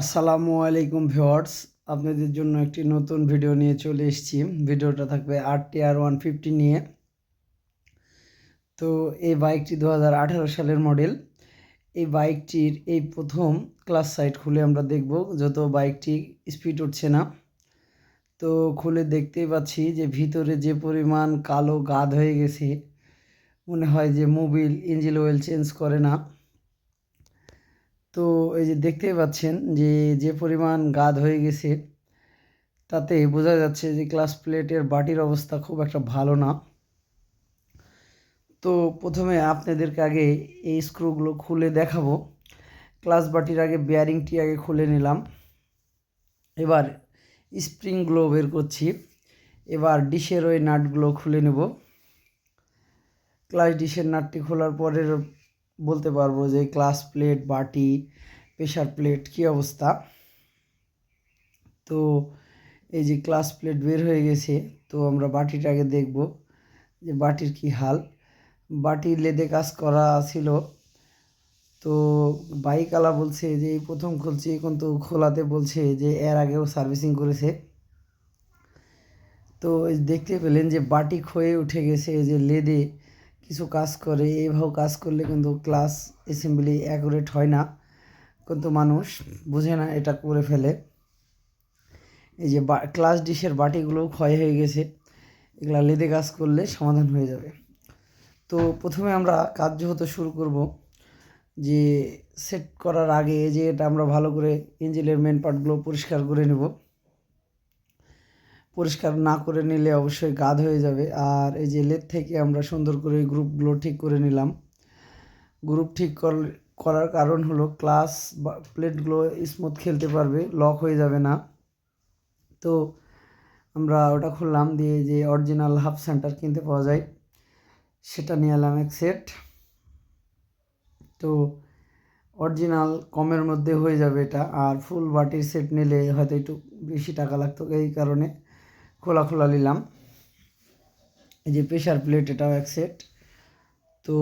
আসসালামু আলাইকুম ভিওয়ার্স আপনাদের জন্য একটি নতুন ভিডিও নিয়ে চলে এসেছি। ভিডিওটা থাকবে আর টি আর ওয়ান ফিফটি নিয়ে। তো এই বাইকটি দু হাজার আঠারো সালের মডেল। এই বাইকটির এই প্রথম ক্লাস সাইট খুলে আমরা দেখব, যত বাইকটি স্পিড উঠছে না। তো খুলে দেখতেই পাচ্ছি যে ভিতরে যে পরিমাণ কালো গাদ হয়ে গেছে, মনে হয় যে মোবিল ইঞ্জিন অয়েল চেঞ্জ করে না। তো এই যে দেখতেই পাচ্ছেন যে যে পরিমাণ গাদ হয়ে গেছে, তাতে বোঝা যাচ্ছে যে ক্লাস প্লেটের বাটির অবস্থা খুব একটা ভালো না। তো প্রথমে আপনাদেরকে আগে এই স্ক্রুগুলো খুলে দেখাবো। ক্লাস বাটির আগে বেয়ারিংটি আগে খুলে নিলাম। এবার স্প্রিংগুলো বের করছি। এবার ডিশের ওই নাটগুলো খুলে নেব। ক্লাস ডিশের নাটটি খোলার পরের বলতে পারব যে ক্লাস প্লেট, বাটি প্রেশার প্লেট কী অবস্থা? তো এই যে ক্লাস প্লেট বের হয়ে গেছে, তো আমরা বাটিটাকে দেখব যে বাটির কি হাল। বাটির লেদে কাজ করা ছিল। তো বাইকওয়ালা বলছে যে, এই প্রথম খুলছি কিন্তু খোলাতে বলছে যে এর আগেও সার্ভিসিং করেছে। তো দেখতে পেলেন যে বাটি ক্ষয়ে উঠে গেছে যে লেদে কিছু কাজ করে এইভাবে কাজ করলে কিন্তু ক্লাস অ্যাসেম্বলি অ্যাকুরেট হয় না। কিন্তু মানুষ বুঝে না এটা করে ফেলে। এই যে ক্লাস ডিশের বাটিগুলো ক্ষয় হয়ে গেছে, এগুলা লেদে কাজ করলে সমাধান হয়ে যাবে। তো প্রথমে আমরা কাজ যেহেতু শুরু করব, যে সেট করার আগে যে এটা আমরা ভালো করে ইঞ্জিনের মেন পার্টগুলো পরিষ্কার করে নেব। পরিষ্কার না করে নিলে অবশ্যই গাদ হয়ে যাবে। আর এই যে লেদ থেকে আমরা সুন্দর করে গ্রুপগুলো ঠিক করে নিলাম। গ্রুপ ঠিক করার কারণ হলো ক্লাস বা প্লেটগুলো স্মুথ খেলতে পারবে, লক হয়ে যাবে না। তো আমরা ওটা খুললাম দিয়ে যে অরিজিনাল হাফ সেন্টার কিনতে পাওয়া যায়, সেটা নিয়ে এলাম এক সেট। তো অরিজিনাল কমের মধ্যে হয়ে যাবে এটা। আর ফুল বাটির সেট নিলে হয়তো একটু বেশি টাকা লাগতো এই কারণে। খোলা খোলা নিলাম। এই যে প্রেশার প্লেট এটাও এক সেট তো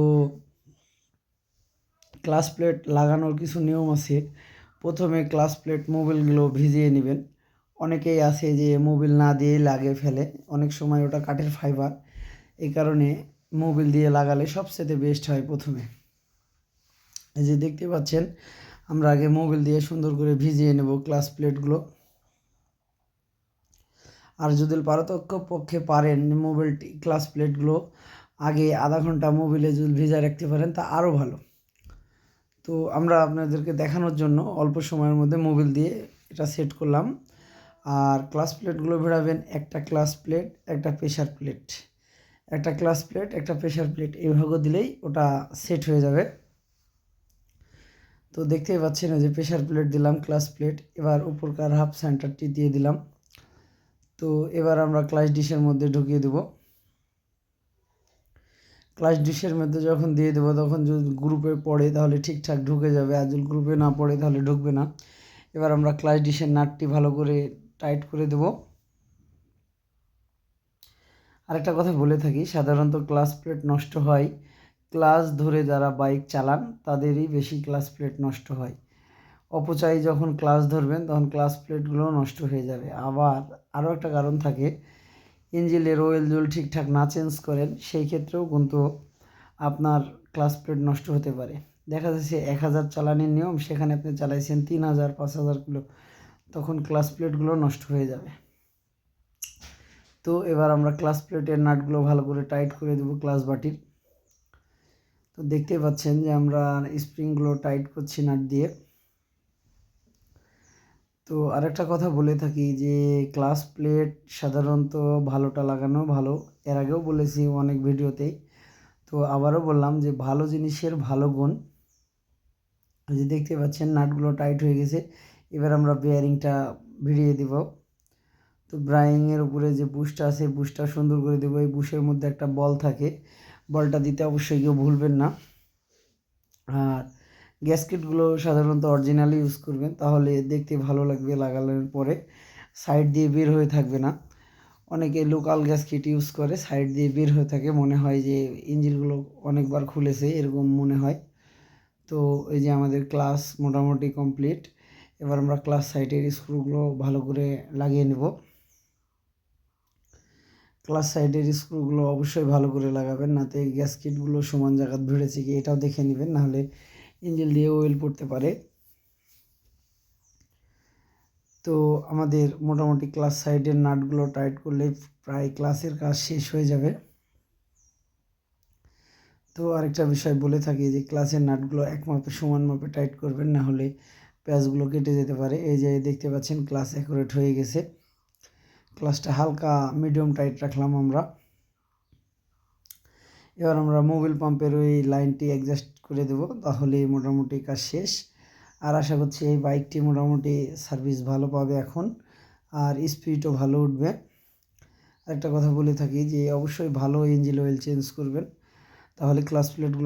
ক্লাস প্লেট লাগানোর কিছু নিয়ম আছে। প্রথমে ক্লাস প্লেট মোবিলগুলো ভিজিয়ে নেবেন। অনেকেই আছে যে মোবিল না দিয়েই লাগে ফেলে। অনেক সময় ওটা কাঠের ফাইবার এই কারণে মোবিল দিয়ে লাগালে সবচেয়ে বেস্ট হয় প্রথমে। এই যে দেখতে পাচ্ছেন, আমরা আগে মোবিল দিয়ে সুন্দর করে ভিজিয়ে নেব ক্লাস প্লেটগুলো আর যদি পারতক্ষ পক্ষে পারেন মোবিলটি। ক্লাস প্লেটগুলো আগে আধা ঘণ্টা মোবিলে যদি ভিজা রাখতে পারেন, তা আরও ভালো। তো আমরা আপনাদেরকে দেখানোর জন্য অল্প সময়ের মধ্যে মোবিল দিয়ে এটা সেট করলাম। আর ক্লাস প্লেটগুলো ভেড়াবেন, একটা ক্লাস প্লেট, একটা প্রেশার প্লেট। একটা ক্লাস প্লেট, একটা প্রেশার প্লেট, এইভাবে দিলেই ওটা সেট হয়ে যাবে। তো দেখতেই পাচ্ছেন যে প্রেশার প্লেট দিলাম, ক্লাস প্লেট, এবার উপরকার হাফ সেন্টারটি দিয়ে দিলাম। তো এবার আমরা ক্লাস ডিশের মধ্যে ঢুকিয়ে দেব। ক্লাস ডিশের মধ্যে যখন দিয়ে দেবো, তখন যদি গ্রুপে পড়ে তাহলে ঠিকঠাক ঢুকে যাবে, আর যদি গ্রুপে না পড়ে তাহলে ঢুকবে না। এবার আমরা ক্লাস ডিশের নাটটি ভালো করে টাইট করে দেব। আরেকটা কথা বলে থাকি, সাধারণত ক্লাস প্লেট নষ্ট হয়। ক্লাস ধরে যারা বাইক চালান, তাদেরই বেশি ক্লাস প্লেট নষ্ট হয়। অপচয় যখন ক্লাস ধরবেন, তখন ক্লাস প্লেটগুলো নষ্ট হয়ে যাবে। আবার আরও একটা কারণ থাকে, ইঞ্জিলের ওয়েল জুল ঠিকঠাক না চেঞ্জ করেন, সেই ক্ষেত্রেও কিন্তু আপনার ক্লাস প্লেট নষ্ট হতে পারে। দেখা যাচ্ছে এক হাজার চালানির নিয়ম, সেখানে আপনি চালাইছেন তিন হাজার, পাঁচ হাজার কিলো, তখন ক্লাস প্লেটগুলো নষ্ট হয়ে যাবে। তো এবার আমরা ক্লাস প্লেটের নাটগুলো ভালো করে টাইট করে দেবো ক্লাস বাটির। তো দেখতে পাচ্ছেন যে আমরা স্প্রিংগুলো টাইট করছি নাট দিয়ে। তো আরেকটা কথা বলে থাকি যে, ক্লাস প্লেট সাধারণত ভালোটা লাগানো ভালো। এর আগেও বলেছি অনেক ভিডিওতেই। তো আবারও বললাম যে, ভালো জিনিসের ভালো গুণ। যে দেখতে পাচ্ছেন নাটগুলো টাইট হয়ে গেছে। এবার আমরা বেয়ারিংটা ভিড়িয়ে দিব। তো ব্রাইংয়ের উপরে যে বুশটা আছে বুশটা সুন্দর করে দেবো। এই বুশের মধ্যে একটা বল থাকে। বলটা দিতে অবশ্যই কেউ ভুলবেন না। আর গ্যাসকেটগুলো সাধারণত অরিজিনালি ইউজ করবেন, তাহলে দেখতে ভালো লাগবে লাগানোর পরে। সাইড দিয়ে বের হয়ে থাকবে না। অনেকে লোকাল গ্যাসকেট ইউজ করে, সাইড দিয়ে বের হয়ে থাকে। মনে হয় যে ইঞ্জিনগুলো অনেকবার খুলেছে, এরকম মনে হয়। তো এই যে আমাদের ক্লাস মোটামুটি কমপ্লিট, এবার আমরা ক্লাস সাইডের স্ক্রুগুলো ভালো করে লাগিয়ে নেব। ক্লাস সাইডের স্ক্রুগুলো অবশ্যই ভালো করে লাগাবেন, নাতে গ্যাসকিটগুলো সমান জায়গা ভিড়েছে কি এটাও দেখে নেবেন, নাহলে ইঞ্জিল দিয়ে ওয়েল পড়তে পারে। তো আমাদের মোটামুটি ক্লাস সাইডের নাটগুলো টাইট করলে প্রায় ক্লাসের কাজ শেষ হয়ে যাবে। তো আরেকটা বিষয় বলে থাকি যে ক্লাসের নাটগুলো এক মাপে সমান মাপে টাইট করবেন, না হলে প্যাচগুলো কেটে যেতে পারে। এই যে দেখতে পাচ্ছেন ক্লাস অ্যাকুরেট হয়ে গেছে। ক্লাসটা হালকা মিডিয়াম টাইট রাখলাম আমরা। এবার আমরা মোবিল পাম্পের ওই লাইনটি অ্যাডজাস্ট করে দেবো, তাহলে মোটামুটি কাজ শেষ। আর আশা করছি এই বাইকটি মোটামুটি সার্ভিস ভালো পাবে এখন, আর স্পিডও ভালো উঠবে। একটা কথা বলে থাকি যে, অবশ্যই ভালো ইঞ্জিন অয়েল চেঞ্জ করবেন, তাহলে ক্লাস প্লেটগুলো